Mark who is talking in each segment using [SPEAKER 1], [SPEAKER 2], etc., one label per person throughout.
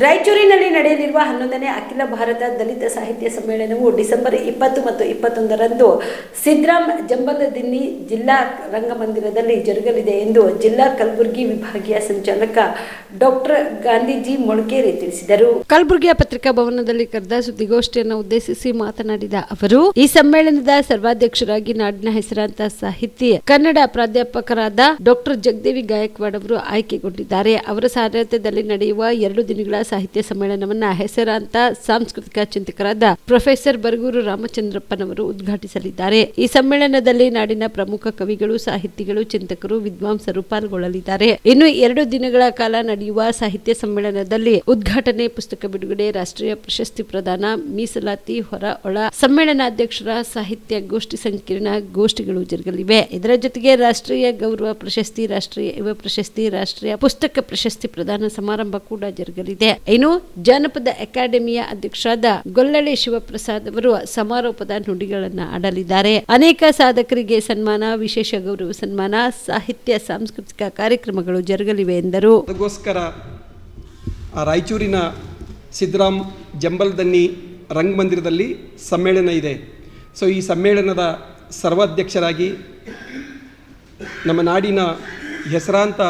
[SPEAKER 1] ರಾಯಚೂರಿನಲ್ಲಿ ನಡೆಯಲಿರುವ ಹನ್ನೊಂದನೇ ಅಖಿಲ ಭಾರತ ದಲಿತ ಸಾಹಿತ್ಯ ಸಮ್ಮೇಳನವು ಡಿಸೆಂಬರ್ ಇಪ್ಪತ್ತು ಮತ್ತು ಇಪ್ಪತ್ತೊಂದರಂದು ಸಿದ್ರಾಮ್ ಜಂಬಲದಿನ್ನಿ ಜಿಲ್ಲಾ ರಂಗಮಂದಿರದಲ್ಲಿ ಜರುಗಲಿದೆ ಎಂದು ಜಿಲ್ಲಾ ಕಲಬುರಗಿ ವಿಭಾಗೀಯ ಸಂಚಾಲಕ ಡಾಕ್ಟರ್ ಗಾಂಧೀಜಿ ಮೊಳಕೇರಿ ತಿಳಿಸಿದರು. ಕಲಬುರಗಿಯ ಪತ್ರಿಕಾ ಭವನದಲ್ಲಿ ಕರೆದ ಸುದ್ದಿಗೋಷ್ಠಿಯನ್ನು ಉದ್ದೇಶಿಸಿ ಮಾತನಾಡಿದ ಅವರು, ಈ ಸಮ್ಮೇಳನದ ಸರ್ವಾಧ್ಯಕ್ಷರಾಗಿ ನಾಡಿನ ಹೆಸರಾಂತ ಸಾಹಿತಿ, ಕನ್ನಡ ಪ್ರಾಧ್ಯಾಪಕರಾದ ಡಾಕ್ಟರ್ ಜಗದೇವಿ ಗಾಯಕ್ವಾಡ್ ಅವರು ಆಯ್ಕೆಗೊಂಡಿದ್ದಾರೆ. ಅವರ ಸಾರಥ್ಯದಲ್ಲಿ ನಡೆಯುವ ಎರಡು ದಿನಗಳ ಸಾಹಿತ್ಯ ಸಮ್ಮೇಳನವನ್ನ ಹೆಸರಾಂತ ಸಾಂಸ್ಕೃತಿಕ ಚಿಂತಕರಾದ ಪ್ರೊಫೆಸರ್ ಬರಗೂರು ರಾಮಚಂದ್ರಪ್ಪನವರು ಉದ್ಘಾಟಿಸಲಿದ್ದಾರೆ. ಈ ಸಮ್ಮೇಳನದಲ್ಲಿ ನಾಡಿನ ಪ್ರಮುಖ ಕವಿಗಳು, ಸಾಹಿತಿಗಳು, ಚಿಂತಕರು, ವಿದ್ವಾಂಸರು ಪಾಲ್ಗೊಳ್ಳಲಿದ್ದಾರೆ. ಇನ್ನು ಎರಡು ದಿನಗಳ ಕಾಲ ನಡೆಯುವ ಸಾಹಿತ್ಯ ಸಮ್ಮೇಳನದಲ್ಲಿ ಉದ್ಘಾಟನೆ ಪುಸ್ತಕ ಬಿಡುಗಡೆ, ರಾಷ್ಟ್ರೀಯ ಪ್ರಶಸ್ತಿ ಪ್ರದಾನ, ಮೀಸಲಾತಿ, ಹೊರ ಒಳ ಸಮ್ಮೇಳನಾಧ್ಯಕ್ಷರ ಸಾಹಿತ್ಯ ಗೋಷ್ಠಿ ಸಂಕೀರ್ಣ ಗೋಷ್ಠಿಗಳು ಜರುಗಲಿವೆ. ಇದರ ಜೊತೆಗೆ ರಾಷ್ಟ್ರೀಯ ಗೌರವ ಪ್ರಶಸ್ತಿ, ರಾಷ್ಟ್ರೀಯ ಯುವ ಪ್ರಶಸ್ತಿ, ರಾಷ್ಟ್ರೀಯ ಪುಸ್ತಕ ಪ್ರಶಸ್ತಿ ಪ್ರದಾನ ಸಮಾರಂಭ ಕೂಡ ಜರುಗಲಿದೆ. ಇನ್ನು ಜಾನಪದ ಅಕಾಡೆಮಿಯ ಅಧ್ಯಕ್ಷರಾದ ಗೊಲ್ಲಳೆ ಶಿವಪ್ರಸಾದ್ ಅವರು ಸಮಾರೋಪದ ನುಡಿಗಳನ್ನ ಆಡಲಿದ್ದಾರೆ. ಅನೇಕ ಸಾಧಕರಿಗೆ ಸನ್ಮಾನ, ವಿಶೇಷ ಗೌರವ ಸನ್ಮಾನ, ಸಾಹಿತ್ಯ, ಸಾಂಸ್ಕೃತಿಕ ಕಾರ್ಯಕ್ರಮಗಳು ಜರುಗಲಿವೆ ಎಂದರು.
[SPEAKER 2] ಅದಕ್ಕೋಸ್ಕರ ರಾಯಚೂರಿನ ಸಿದ್ದರಾಮ್ ಜಂಬಲ್ದನ್ನಿ ರಂಗಮಂದಿರದಲ್ಲಿ ಸಮ್ಮೇಳನ ಇದೆ. ಸೊ, ಈ ಸಮ್ಮೇಳನದ ಸರ್ವಾಧ್ಯಕ್ಷರಾಗಿ ನಮ್ಮ ನಾಡಿನ ಹೆಸರಾಂತ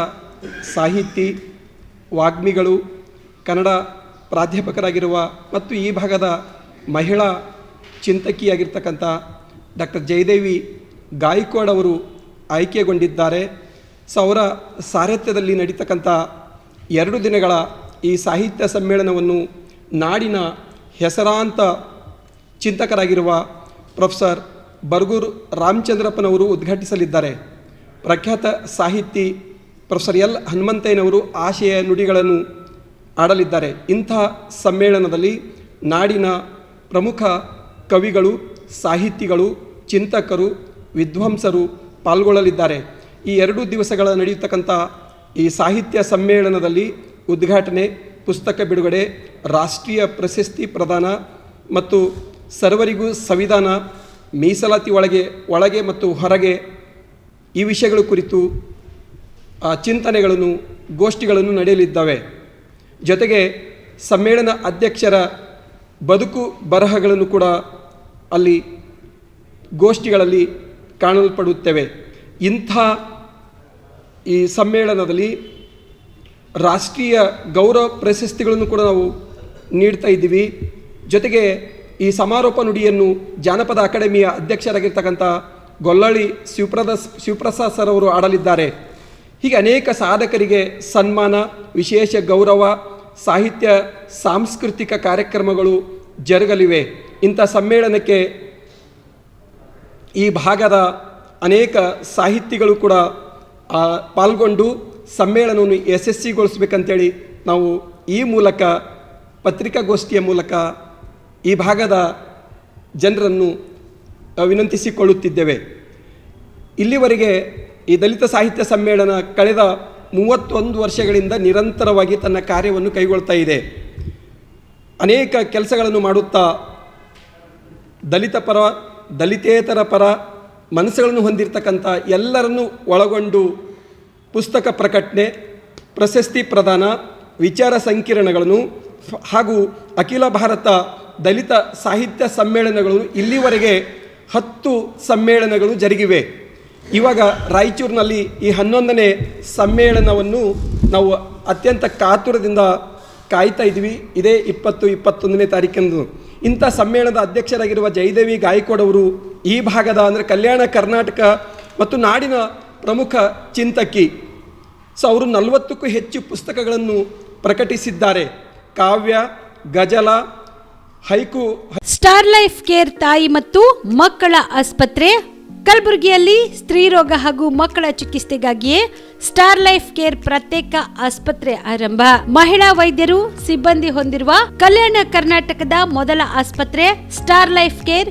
[SPEAKER 2] ಸಾಹಿತಿ, ವಾಗ್ಮಿಗಳು ಕನ್ನಡ ಪ್ರಾಧ್ಯಾಪಕರಾಗಿರುವ ಮತ್ತು ಈ ಭಾಗದ ಮಹಿಳಾ ಚಿಂತಕಿಯಾಗಿರ್ತಕ್ಕಂಥ ಡಾಕ್ಟರ್ ಜಯದೇವಿ ಗಾಯಕ್ವಾಡ್ ಅವರು ಆಯ್ಕೆಗೊಂಡಿದ್ದಾರೆ. ಸೊ, ಅವರ ಸಾರಥ್ಯದಲ್ಲಿ ನಡೀತಕ್ಕಂಥ ಎರಡು ದಿನಗಳ ಈ ಸಾಹಿತ್ಯ ಸಮ್ಮೇಳನವನ್ನು ನಾಡಿನ ಹೆಸರಾಂತ ಚಿಂತಕರಾಗಿರುವ ಪ್ರೊಫೆಸರ್ ಬರ್ಗೂರ್ ರಾಮಚಂದ್ರಪ್ಪನವರು ಉದ್ಘಾಟಿಸಲಿದ್ದಾರೆ. ಪ್ರಖ್ಯಾತ ಸಾಹಿತಿ ಪ್ರೊಫೆಸರ್ ಎಲ್ ಹನುಮಂತಯ್ಯನವರು ಆಶಯ ನುಡಿಗಳನ್ನು ಆಡಲಿದ್ದಾರೆ. ಇಂಥ ಸಮ್ಮೇಳನದಲ್ಲಿ ನಾಡಿನ ಪ್ರಮುಖ ಕವಿಗಳು, ಸಾಹಿತಿಗಳು, ಚಿಂತಕರು, ವಿದ್ವಾಂಸರು ಪಾಲ್ಗೊಳ್ಳಲಿದ್ದಾರೆ. ಈ ಎರಡು ದಿವಸಗಳ ನಡೆಯತಕ್ಕಂಥ ಈ ಸಾಹಿತ್ಯ ಸಮ್ಮೇಳನದಲ್ಲಿ ಉದ್ಘಾಟನೆ, ಪುಸ್ತಕ ಬಿಡುಗಡೆ, ರಾಷ್ಟ್ರೀಯ ಪ್ರಶಸ್ತಿ ಪ್ರದಾನ ಮತ್ತು ಸರ್ವರಿಗೂ ಸಂವಿಧಾನ, ಮೀಸಲಾತಿ ಒಳಗೆ ಒಳಗೆ ಮತ್ತು ಹೊರಗೆ ಈ ವಿಷಯಗಳ ಕುರಿತು ಚಿಂತನೆಗಳನ್ನು, ಗೋಷ್ಠಿಗಳನ್ನು ನಡೆಯಲಿದ್ದಾವೆ. ಜೊತೆಗೆ ಸಮ್ಮೇಳನ ಅಧ್ಯಕ್ಷರ ಬದುಕು ಬರಹಗಳನ್ನು ಕೂಡ ಅಲ್ಲಿ ಗೋಷ್ಠಿಗಳಲ್ಲಿ ಕಾಣಲ್ಪಡುತ್ತವೆ. ಇಂಥ ಈ ಸಮ್ಮೇಳನದಲ್ಲಿ ರಾಷ್ಟ್ರೀಯ ಗೌರವ ಪ್ರಶಸ್ತಿಗಳನ್ನು ಕೂಡ ನಾವು ನೀಡ್ತಾ ಇದ್ದೀವಿ. ಜೊತೆಗೆ ಈ ಸಮಾರೋಪ ನುಡಿಯನ್ನು ಜಾನಪದ ಅಕಾಡೆಮಿಯ ಅಧ್ಯಕ್ಷರಾಗಿರ್ತಕ್ಕಂಥ ಗೊಲ್ಲಳ್ಳಿ ಶಿವಪ್ರದ ಶಿವಪ್ರಸಾದ್ ಸರ್ ಅವರು ಆಡಲಿದ್ದಾರೆ. ಹೀಗೆ ಅನೇಕ ಸಾಧಕರಿಗೆ ಸನ್ಮಾನ, ವಿಶೇಷ ಗೌರವ ಸಾಹಿತ್ಯ, ಸಾಂಸ್ಕೃತಿಕ ಕಾರ್ಯಕ್ರಮಗಳು ಜರುಗಲಿವೆ. ಇಂಥ ಸಮ್ಮೇಳನಕ್ಕೆ ಈ ಭಾಗದ ಅನೇಕ ಸಾಹಿತಿಗಳು ಕೂಡ ಪಾಲ್ಗೊಂಡು ಸಮ್ಮೇಳನವನ್ನು ಯಶಸ್ವಿಗೊಳಿಸ್ಬೇಕಂತೇಳಿ ನಾವು ಈ ಮೂಲಕ, ಪತ್ರಿಕಾಗೋಷ್ಠಿಯ ಮೂಲಕ ಈ ಭಾಗದ ಜನರನ್ನು ವಿನಂತಿಸಿಕೊಳ್ಳುತ್ತಿದ್ದೇವೆ. ಇಲ್ಲಿವರೆಗೆ ಈ ದಲಿತ ಸಾಹಿತ್ಯ ಸಮ್ಮೇಳನ ಕಳೆದ ಮೂವತ್ತೊಂದು ವರ್ಷಗಳಿಂದ ನಿರಂತರವಾಗಿ ತನ್ನ ಕಾರ್ಯವನ್ನು ಕೈಗೊಳ್ತಾ ಇದೆ. ಅನೇಕ ಕೆಲಸಗಳನ್ನು ಮಾಡುತ್ತಾ ದಲಿತ ಪರ ದಲಿತೇತರ ಪರ ಮನಸ್ಸುಗಳನ್ನು ಹೊಂದಿರತಕ್ಕಂಥ ಎಲ್ಲರನ್ನೂ ಒಳಗೊಂಡು ಪುಸ್ತಕ ಪ್ರಕಟಣೆ, ಪ್ರಶಸ್ತಿ ಪ್ರದಾನ, ವಿಚಾರ ಸಂಕಿರಣಗಳನ್ನು ಹಾಗೂ ಅಖಿಲ ಭಾರತ ದಲಿತ ಸಾಹಿತ್ಯ ಸಮ್ಮೇಳನಗಳು ಇಲ್ಲಿವರೆಗೆ ಹತ್ತು ಸಮ್ಮೇಳನಗಳು ಜರುಗಿವೆ. ಇವಾಗ ರಾಯಚೂರಿನಲ್ಲಿ ಈ ಹನ್ನೊಂದನೇ ಸಮ್ಮೇಳನವನ್ನು ನಾವು ಅತ್ಯಂತ ಕಾತುರದಿಂದ ಕಾಯ್ತಾ ಇದ್ವಿ. ಇದೇ ಇಪ್ಪತ್ತು ಇಪ್ಪತ್ತೊಂದನೇ ತಾರೀಕಂದು ಇಂಥ ಸಮ್ಮೇಳನದ ಅಧ್ಯಕ್ಷರಾಗಿರುವ ಜಯದೇವಿ ಗಾಯಕ್ವಾಡ್ ಅವರು ಈ ಭಾಗದ ಅಂದರೆ ಕಲ್ಯಾಣ ಕರ್ನಾಟಕ ಮತ್ತು ನಾಡಿನ ಪ್ರಮುಖ ಚಿಂತಕಿ. ಸೊ, ಅವರು ನಲವತ್ತಕ್ಕೂ ಹೆಚ್ಚು ಪುಸ್ತಕಗಳನ್ನು ಪ್ರಕಟಿಸಿದ್ದಾರೆ. ಕಾವ್ಯ, ಗಜಲ, ಹೈಕು
[SPEAKER 1] ಸ್ಟಾರ್ ಲೈಫ್ ಕೇರ್ ತಾಯಿ ಮತ್ತು ಮಕ್ಕಳ ಆಸ್ಪತ್ರೆ ಕಲಬುರಗಿಯಲ್ಲಿ ಸ್ತ್ರೀರೋಗ ಹಾಗೂ ಮಕ್ಕಳ ಚಿಕಿತ್ಸೆಗಾಗಿಯೇ ಸ್ಟಾರ್ ಲೈಫ್ ಕೇರ್ ಪ್ರತ್ಯೇಕ ಆಸ್ಪತ್ರೆ ಆರಂಭ. ಮಹಿಳಾ ವೈದ್ಯರು ಸಿಬ್ಬಂದಿ ಹೊಂದಿರುವ ಕಲ್ಯಾಣ ಕರ್ನಾಟಕದ ಮೊದಲ ಆಸ್ಪತ್ರೆ ಸ್ಟಾರ್ ಲೈಫ್ ಕೇರ್